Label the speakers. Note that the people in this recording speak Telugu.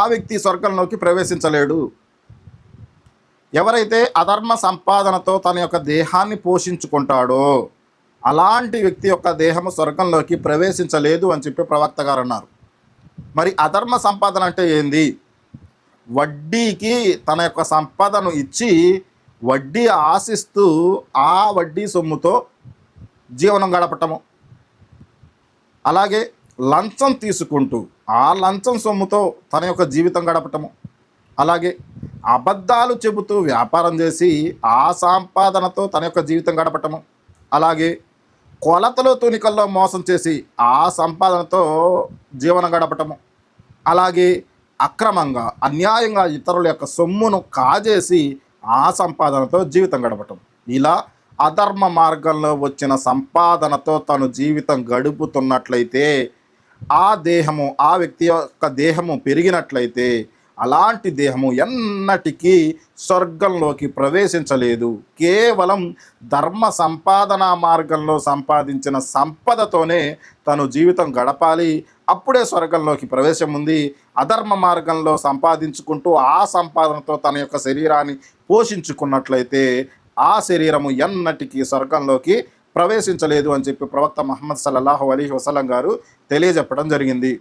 Speaker 1: ఆ వ్యక్తి స్వర్గంలోకి ప్రవేశించలేడు. ఎవరైతే అధర్మ సంపాదనతో తన యొక్క దేహాన్ని పోషించుకుంటాడో అలాంటి వ్యక్తి యొక్క దేహము స్వర్గంలోకి ప్రవేశించలేదు అని చెప్పి ప్రవక్త గారు అన్నారు. మరి అధర్మ సంపాదన అంటే ఏంది? వడ్డీకి తన యొక్క సంపదను ఇచ్చి వడ్డీ ఆశిస్తూ ఆ వడ్డీ సొమ్ముతో జీవనం గడపటము. అలాగే లంచం తీసుకుంటూ ఆ లంచం సొమ్ముతో తన యొక్క జీవితం గడపటము. అలాగే అబద్ధాలు చెబుతూ వ్యాపారం చేసి ఆ సంపాదనతో తన యొక్క జీవితం గడపటము. అలాగే కొలతలు తునికల్లో మోసం చేసి ఆ సంపాదనతో జీవనం గడపటము. అలాగే అక్రమంగా అన్యాయంగా ఇతరుల యొక్క సొమ్మును కాజేసి ఆ సంపాదనతో జీవితం గడపటం ఇలా అధర్మ మార్గంలో వచ్చిన సంపాదనతో తను జీవితం గడుపుతున్నట్లయితే ఆ దేహము ఆ వ్యక్తి యొక్క దేహము పెరిగినట్లయితే అలాంటి దేహము ఎన్నటికీ స్వర్గంలోకి ప్రవేశించలేదు. కేవలం ధర్మ సంపాదన మార్గంలో సంపాదించిన సంపదతోనే తను జీవితం గడపాలి. అప్పుడే స్వర్గంలోకి ప్రవేశం ఉంది. అధర్మ మార్గంలో సంపాదించుకుంటూ ఆ సంపాదనతో తన యొక్క శరీరాన్ని పోషించుకున్నట్లయితే ఆ శరీరము ఎన్నటికీ స్వర్గంలోకి ప్రవేశించలేదు అని చెప్పి ప్రవక్త మహమ్మద్ సల్లాహు అలీ వసలం గారు తెలియజెప్పడం జరిగింది.